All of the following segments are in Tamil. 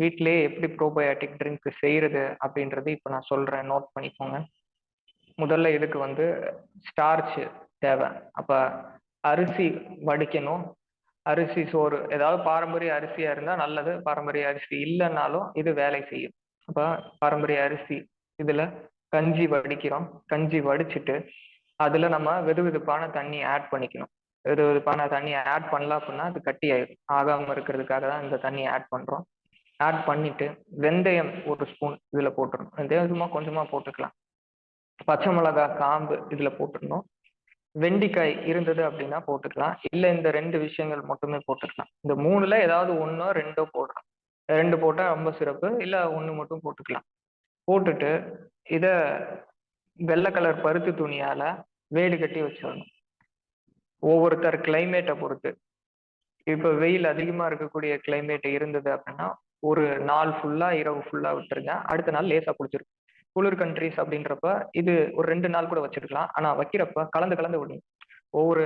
வீட்டிலேயே எப்படி ப்ரோபயோட்டிக் ட்ரிங்க் செய்யறது அப்படின்றது இப்போ நான் சொல்றேன். நோட் பண்ணிக்கோங்க. முதல்ல இதுக்கு வந்து ஸ்டார்ச் தேவை. அப்போ அரிசி வடிக்கணும். அரிசி சோறு ஏதாவது பாரம்பரிய அரிசியா இருந்தால் நல்லது. பாரம்பரிய அரிசி இல்லைன்னாலும் இது வேலை செய்யும். அப்போ பாரம்பரிய அரிசி இதில் கஞ்சி வடிக்கிறோம். கஞ்சி வடிச்சிட்டு அதில் நம்ம வெது வெதுப்பான தண்ணி ஆட் பண்ணிக்கணும். வெது வெதுப்பான தண்ணி ஆட் பண்ணல அப்படின்னா அது கட்டி ஆயிடும் ஆகாமல் இருக்கிறதுக்காக தான் இந்த தண்ணி ஆட் பண்ணுறோம் ஆட் பண்ணிட்டு வெந்தயம் ஒரு ஸ்பூன் இதில் போட்டுடணும். வெந்தயம் சும்மா கொஞ்சமாக போட்டுக்கலாம். பச்சை மிளகாய் காம்பு இதில் போட்டுடணும். வெண்டிக்காய் இருந்தது அப்படின்னா போட்டுக்கலாம். இல்லை இந்த ரெண்டு விஷயங்கள் மட்டுமே போட்டுக்கலாம். இந்த மூணுல ஏதாவது ஒன்றோ ரெண்டோ போடுறோம் ரெண்டு போட்டால் ரொம்ப சிறப்பு. இல்லை ஒன்று மட்டும் போட்டுக்கலாம். போட்டுட்டு இதை வெள்ளை கலர் பருத்தி துணியால் வேடு கட்டி வச்சிடணும். ஒவ்வொருத்தர் கிளைமேட்டை பொறுத்து. இப்போ வெயில் அதிகமாக இருக்கக்கூடிய கிளைமேட் இருந்தது அப்படின்னா ஒரு நாள் ஃபுல்லா இரவு ஃபுல்லா விட்டுருங்க. அடுத்த நாள் லேசா குளிச்சிருக்கும் குளிர் கண்ட்ரிஸ் அப்படின்றப்ப இது ஒரு ரெண்டு நாள் கூட வச்சிருக்கலாம். ஆனா வைக்கிறப்ப கலந்து கலந்து விடணும். ஒவ்வொரு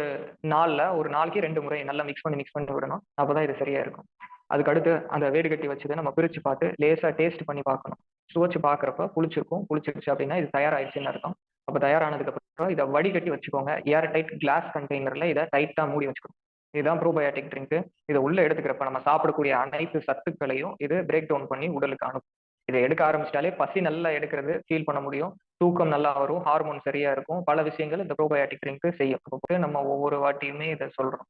நாள்ல ஒரு நாளைக்கு ரெண்டு முறை நல்லா மிக்ஸ் பண்ணி மிக்ஸ் பண்ணி விடணும். அப்பதான் இது சரியா இருக்கும். அதுக்கு அடுத்து அந்த வேடு கட்டி வச்சதை நம்ம பிரிச்சு பார்த்து லேசா டேஸ்ட் பண்ணி பார்க்கணும். சுவைச்சு பாக்குறப்ப புளிச்சிருக்கும் புளிச்சிருச்சு அப்படின்னா இது தயாராயிடுச்சுன்னு அர்த்தம். அப்ப தயாரானதுக்கு அப்புறம் இதை வடிகட்டி வச்சுக்கோங்க. ஏர் டைட் கிளாஸ் கண்டெய்னர்ல இதை டைட்டா மூடி வச்சுக்கணும். இதுதான் ப்ரோபயோட்டிக் ட்ரிங்க் இதை உள்ள எடுத்துக்கிறப்ப நம்ம சாப்பிடக்கூடிய அனைத்து சத்துக்களையும் இது பிரேக் டவுன் பண்ணி உடலுக்கு அனுப்பும். இதை எடுக்க ஆரம்பிச்சிட்டாலே பசி நல்லா எடுக்கிறது ஃபீல் பண்ண முடியும். தூக்கம் நல்லா வரும் ஹார்மோன் சரியா இருக்கும். பல விஷயங்கள் இந்த ப்ரோபயோட்டிக் ட்ரிங்க் செய்யும். நம்ம ஒவ்வொரு வாட்டியுமே இதை சொல்றோம்.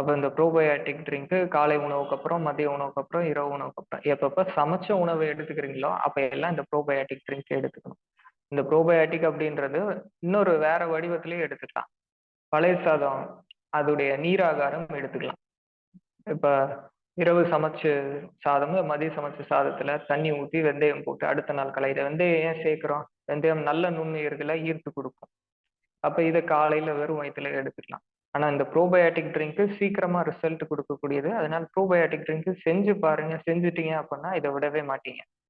அப்போ இந்த ப்ரோபயோட்டிக் ட்ரிங்க் காலை உணவுக்கு அப்புறம் மதிய உணவுக்கு அப்புறம் இரவு உணவுக்கு அப்புறம் எப்பப்ப சமைச்ச உணவு எடுத்துக்கிறீங்களோ அப்ப எல்லாம் இந்த ப்ரோபயோட்டிக் ட்ரிங்க் எடுத்துக்கணும். இந்த ப்ரோபயோட்டிக் அப்படின்றது இன்னொரு வேற வடிவத்திலேயே எடுத்துக்கலாம். பழைய சாதம் அதோடைய நீராகாரம் எடுத்துக்கலாம். இப்ப இரவு சமைச்சு சாதம் மதிய சமைச்ச சாதத்துல தண்ணி ஊற்றி வெந்தயம் போட்டு அடுத்த நாள் கலையில வெந்தயம் ஏன் சேர்க்கிறோம். வெந்தயம் நல்ல நுண்ணுயிர்களை ஈர்த்து கொடுக்கும். அப்ப இதை காலையில வெறும் வயிற்றுல எடுத்துக்கலாம். ஆனா இந்த ப்ரோபயோட்டிக் ட்ரிங்க் சீக்கிரமா ரிசல்ட் கொடுக்கக்கூடியது. அதனால ப்ரோபயோட்டிக் ட்ரிங்க் செஞ்சு பாருங்க. செஞ்சுட்டீங்க அப்படின்னா இதை விடவே மாட்டீங்க.